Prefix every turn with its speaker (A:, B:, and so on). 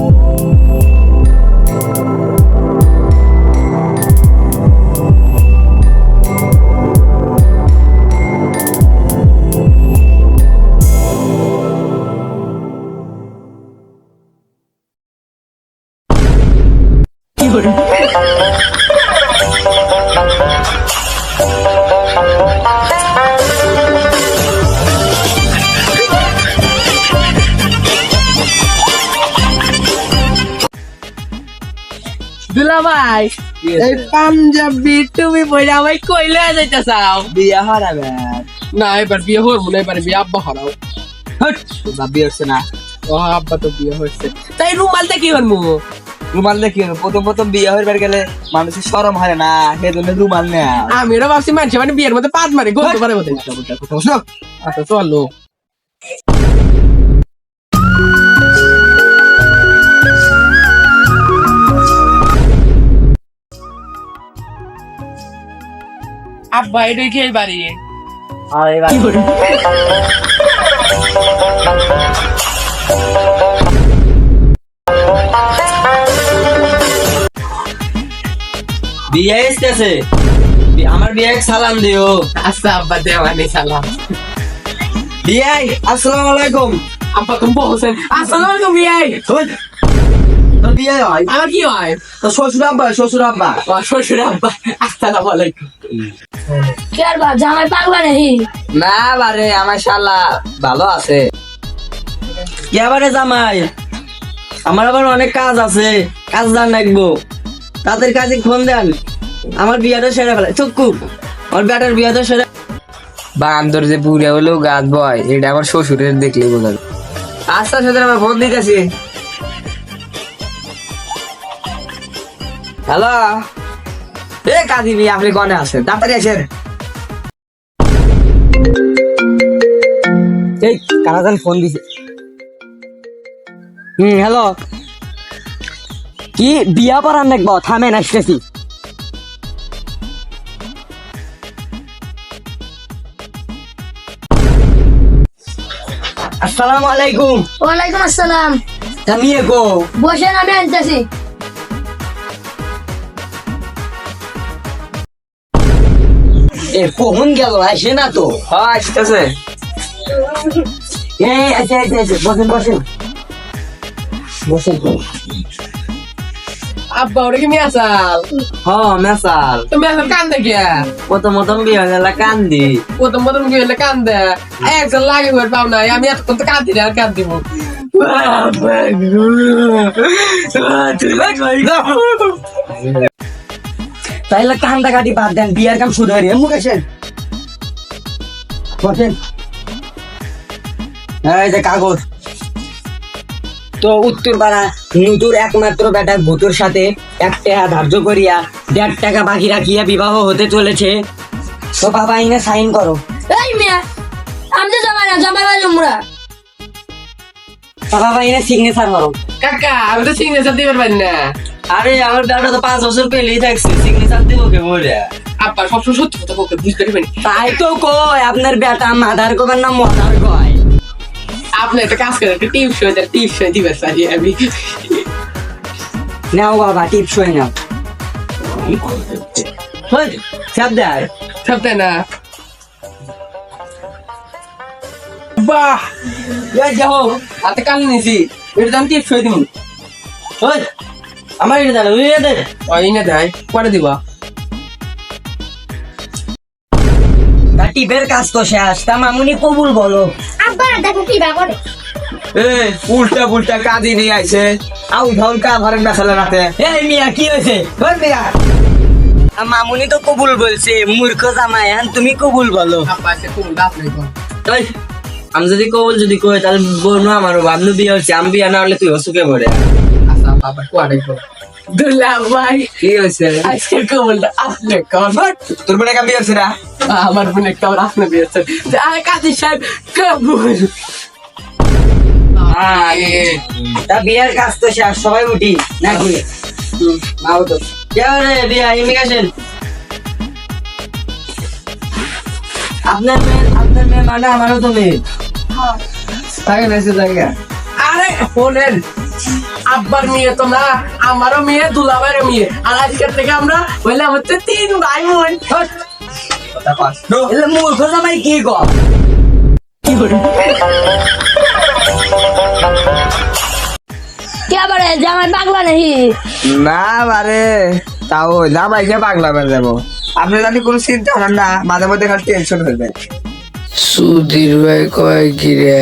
A: Oh. দুলা ভাই এই পাঞ্জাবি তুমি বইরা আমাই কইলে যাইতে চাও
B: বিয়া হারাবে।
A: না এবার বিয়ে হর মনে এবার বিয়ে আব্বা হারাও।
B: বিয়ে হচ্ছে না।
A: ও আব্বা তো বিয়ে হচ্ছে তাই রুমালটা কি হরমু
B: রুমাল দেখি প্রথম প্রথম বিয়ে হইবার গেলে মানুষের সরম হয় না সেই জন্য রুমাল নেয়া।
A: আমি ওরা ভাবছি মানুষ মানে বিয়ের মধ্যে পাত মারে গলতে পারে বোধ আচ্ছা চলো। আব্বা এটাই খেয়ে বাড়ি?
B: বিয়ে এসতেছে আমার বিয়ে সালাম দিও।
A: আচ্ছা আব্বা দেওয়ানি সালাম।
B: বিয়ে আসসালামু আলাইকুম।
A: আব্বা তুমি বলছেন আসসালামু আলাইকুম বিয়াই
B: তোর বিয়ে হয়।
A: আমার কি হয়?
B: তোর শ্বশুর আব্বা শ্বশুর আব্বা।
A: শ্বশুর আব্বা। আসসালামু আলাইকুম।
C: কে আর বা জামাই পাগলা নাকি?
B: না বারে আমার শালা ভালো আছে। কে বারে জামাই আমার আবার অনেক কাজ আছে। কাজ জান তাদের কাজে ফোন দেন। আমার বিয়াটা সেরে ফেলে। চুক্কু আমার বেটার বিয়াটা সেরে
D: বান্দর যে বুড়ে হলেও গাছ বয় এটা আমার শ্বশুরের দেখলে বোঝা।
B: আস্তে আস্তে আমার ফোন দিতেছি। হ্যালো এ কাজী ভাই আপনি কনে আছেন? তাড়াতাড়ি আসেন। এই কারাজান ফোন দিছে? হুম হ্যালো কি বিয়া পড়ার নাকবো থামেন আসতেছি। আসসালামু আলাইকুম।
C: ওয়ালাইকুম আসসালাম।
B: আমি গো
C: বসেন আমি আনতেছি।
B: এ কখন গেল আসে না তো
D: হ্যাঁ আসতেছে
B: এই আচ্ছা আচ্ছা আচ্ছা বসেন বসেন বসেন
A: আব্বা ওরে কি মিয়া চাল
B: হ মেসাল
A: তুমি এখন কান্দে গিয়া
B: প্রথম প্রথম বিয়ে হয়ে গেল কান্দি
A: প্রথম প্রথম কি হলে কান্দে একজন লাগে ঘর পাও নাই আমি এতক্ষণ তো কান্দি না আর কান্দিব
B: তাইলে কান্দা কাটি বাদ দেন বিয়ার কাম শুরু হয়ে মুখ আসেন বসেন। এই যে কাগজ। তো উত্তর পাড়া নতুর একমাত্র বেটা ভূতুর সাথে এক টাকা ধার্য করিয়া দেড় টাকা বাকি রাখিয়া বিবাহ হতে চলেছে। তো বাবা ইনে সাইন করো।
C: এই মিয়া আমি তো জামাই না জামাই বাড়ি উমরা।
B: তো বাবা ইনে সিগনেচার করো।
A: কাকা আমি তো সিগনেচার দিবার পারি না।
B: আরে আমার বেটা তো পাঁচ বছর পেলেই থাকছে সিগনেচার দিব কে বলে
A: আব্বা সবসময় সত্যি কথা বলতে বুঝতে পারবেন
B: তাই তো কয় আপনার বেটা মাদার কবেন না মদার কয়?
A: আপনি একটা কাজ করেন একটা টিপস হয়ে যায় টিপস হয়ে দিবার পারি আমি।
B: নাও বাবা টিপস হয়ে নাও। চাপ দেয়
A: সবটাই না। বাহ! এই যাও হাতে কান নিছি এটা দাম টিপস হয়ে দিমু।
B: আমার এটা জানো উড়িয়ে দে।
A: ওই না দেয় পরে দিবা।
B: তা টিপের কাজ তো শেষ? তা মামুনি কবুল বলো।
C: আব্বা দেখো কি ব্যাপার
B: এ উল্টা উল্টা কাঁদি নিয়ে আইছে। আউ ঢল কা ঘরের বেসালে রাতে। এই মিয়া কি হয়েছে? ওই মিয়া। মামুনি তো কবুল বলছে মূর্খ জামাই এখন তুমি কবুল বলো।
A: আব্বা সে কোন দাঁত নাই কোন
B: ওই, আমি যদি কবুল যদি কই তাহলে বলব আমার বাবলু বিয়ে হচ্ছে আমি বিয়া না হলে তুই অসুখে পড়ে।
A: আচ্ছা বাবা দুলা ভাই
B: কি না
A: আমার মনে একটা কাজী সাহেব
B: শেষ সবাই উঠি নাকি মাও তো কে রে বিয়া ইমিগ্রেশন আপনার মেয়ে আপনার মেয়ে মানে আমারও তো মেয়ে না সে
A: আরে ফোনের আব্বার মেয়ে তো না আমারও মেয়ে দুলাভাইয়ের মেয়ে। আর আজকের থেকে আমরা হইলাম হচ্ছে তিন ভাই বোন
B: মূর্খ জামাই কি কর
C: কে আবার জামাই পাগলা নাকি?
D: না বারে তাও জামাইকে পাগলা বের যাব। আপনি জানি কোনো চিন্তা করেন না মাঝে মধ্যে খালি টেনশন হয়ে যায়। সুধীর ভাই কয় কি রে?